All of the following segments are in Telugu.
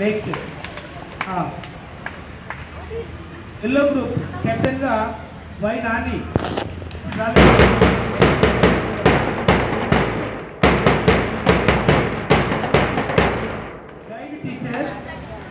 నెక్స్ట్ ఎల్లో గ్రూప్ కెప్టెన్గా వై నాని.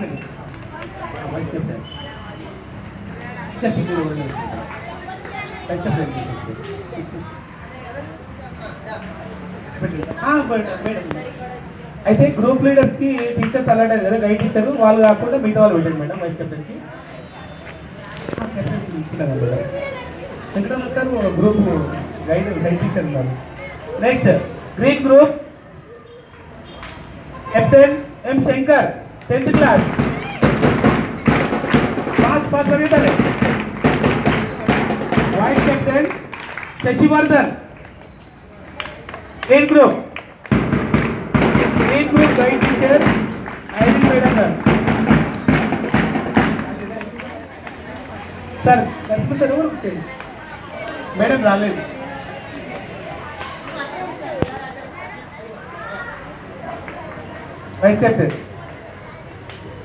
మీరు చేసింది ఎల్లో గ్రూప్ వైస్ కెప్టెన్ ఈ Anish class vice captain చష్మూర్ vice captain అయితే గ్రూప్ లీడర్స్ కి టీచర్స్ అలాట్ అయ్యారు కదా గైడ్ టీచర్ వాళ్ళు కాకుండా మిగతా వాళ్ళు పెట్టండి మేడం వైస్ కెప్టెన్ కి Venkataramana sir group guide guide teacher ఉన్నారు next green group captain M Shankar tenth class pass pass तक vice captain Shashivardhan N group N group guide teacher Irene Pedkar sir दस कसं सर है मैडम राले vice captain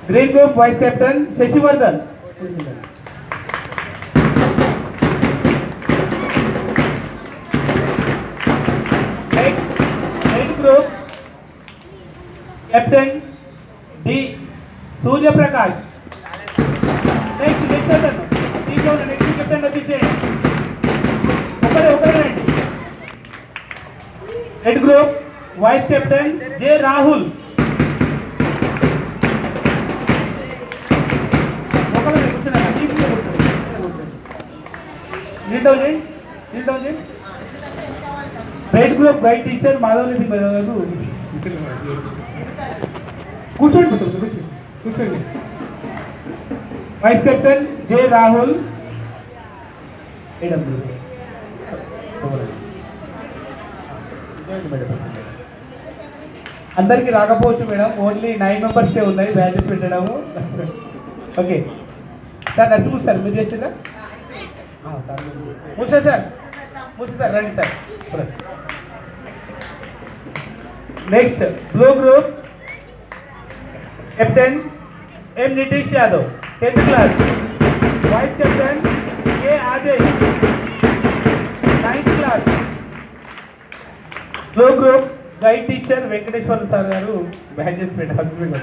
vice captain green group vice captain Shashivardhan next red group captain D Suryaprakash next next అతను తీసుకోండి నెక్స్ట్ కెప్టెన్ వచ్చేసేయండి ఒకరే ఒకరే రండి red group vice captain J Rahul Neel red group guide teacher Madhava Reddy గారు కూర్చోండి కూర్చోండి కూర్చోండి vice captain J Rahul A W అందరికి రాకపోవచ్చు మేడం ఓన్లీ నైన్ మెంబర్స్కే ఉన్నాయి బ్యాచెస్ పెట్టడము. ఓకే సార్ నరసింహ సార్ మీరు చేసిందా మూసే సార్. మూసే సార్ రండి sir. Next blue group captain M Nitish Yadav tenth class vice captain A Adesh ninth class blue group guide teacher Venkateswara sir గారు బ్యాడ్జెస్ పెట్టాల్సింది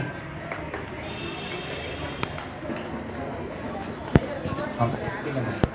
Thank you.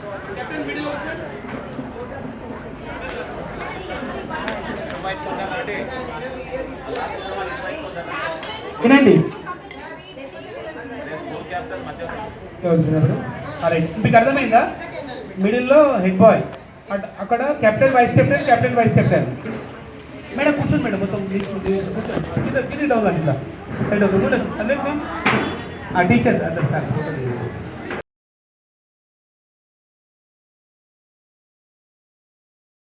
వినండి రైట్ మీకు అర్థమైందా మిడిల్లో హెడ్ బాయ్ అక్కడ captain vice captain captain vice captain madam కూర్చోండి మేడం మొత్తం కూర్చోండి కింద డౌన్ అంట ఆ టీచర్ అందరు సార్